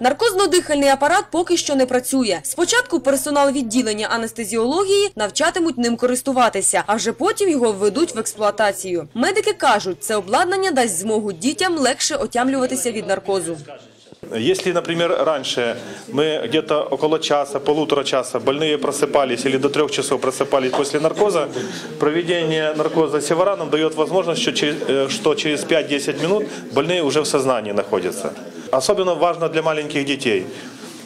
Наркозно-дихальний апарат поки що не працює. Спочатку персонал відділення анестезіології навчатимуть ним користуватися, а вже потім його введуть в експлуатацію. Медики кажуть, це обладнання дасть змогу дітям легше отямлюватися від наркозу. Если, например, раньше мы где-то около часа, полутора часа больные просыпались или до трех часов просыпались после наркоза, проведение наркоза севараном дает возможность, что через, э, что через 5-10 минут больные уже в сознании находятся. Особенно важно для маленьких детей.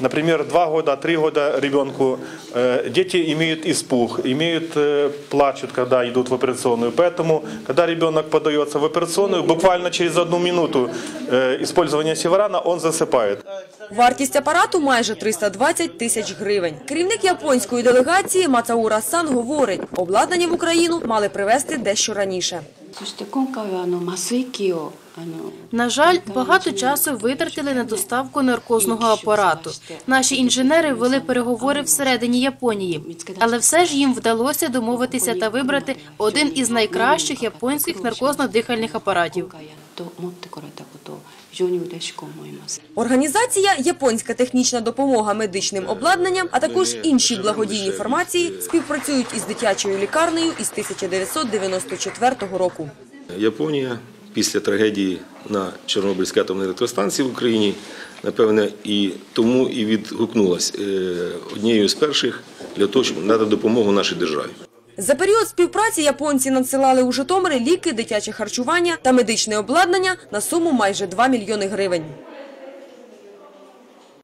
Например, 2 года, 3 года ребенку э, дети имеют испуг, имеют, э, плачут, когда идут в операционную. Поэтому, когда ребенок подается в операционную, буквально через одну минуту э, использования севарана он засыпает. Вартість апарату майже 320 тисяч гривень. Керівник японської делегації Мацаура Сан говорить, обладнання в Україну мали привезти дещо раніше. На жаль, багато часу витратили на доставку наркозного апарату. Наші інженери вели переговори всередині Японії, але все ж їм вдалося домовитися та вибрати один із найкращих японських наркозно-дихальних апаратів. 今回やっと持ってこられたことを非常に嬉しく思います。 Організація Японська технічна допомога медичним обладнанням, а також інші благодійні формації співпрацюють із дитячою лікарнею із 1994 року. Японія після трагедії на Чорнобильській атомній електростанції в Україні, напевне, і тому і відгукнулась е, однією з перших для того, щоб надати допомогу нашій державі. За період співпраці японці надсилали у Житомири ліки, дитяче харчування та медичне обладнання на суму майже 2 мільйони гривень.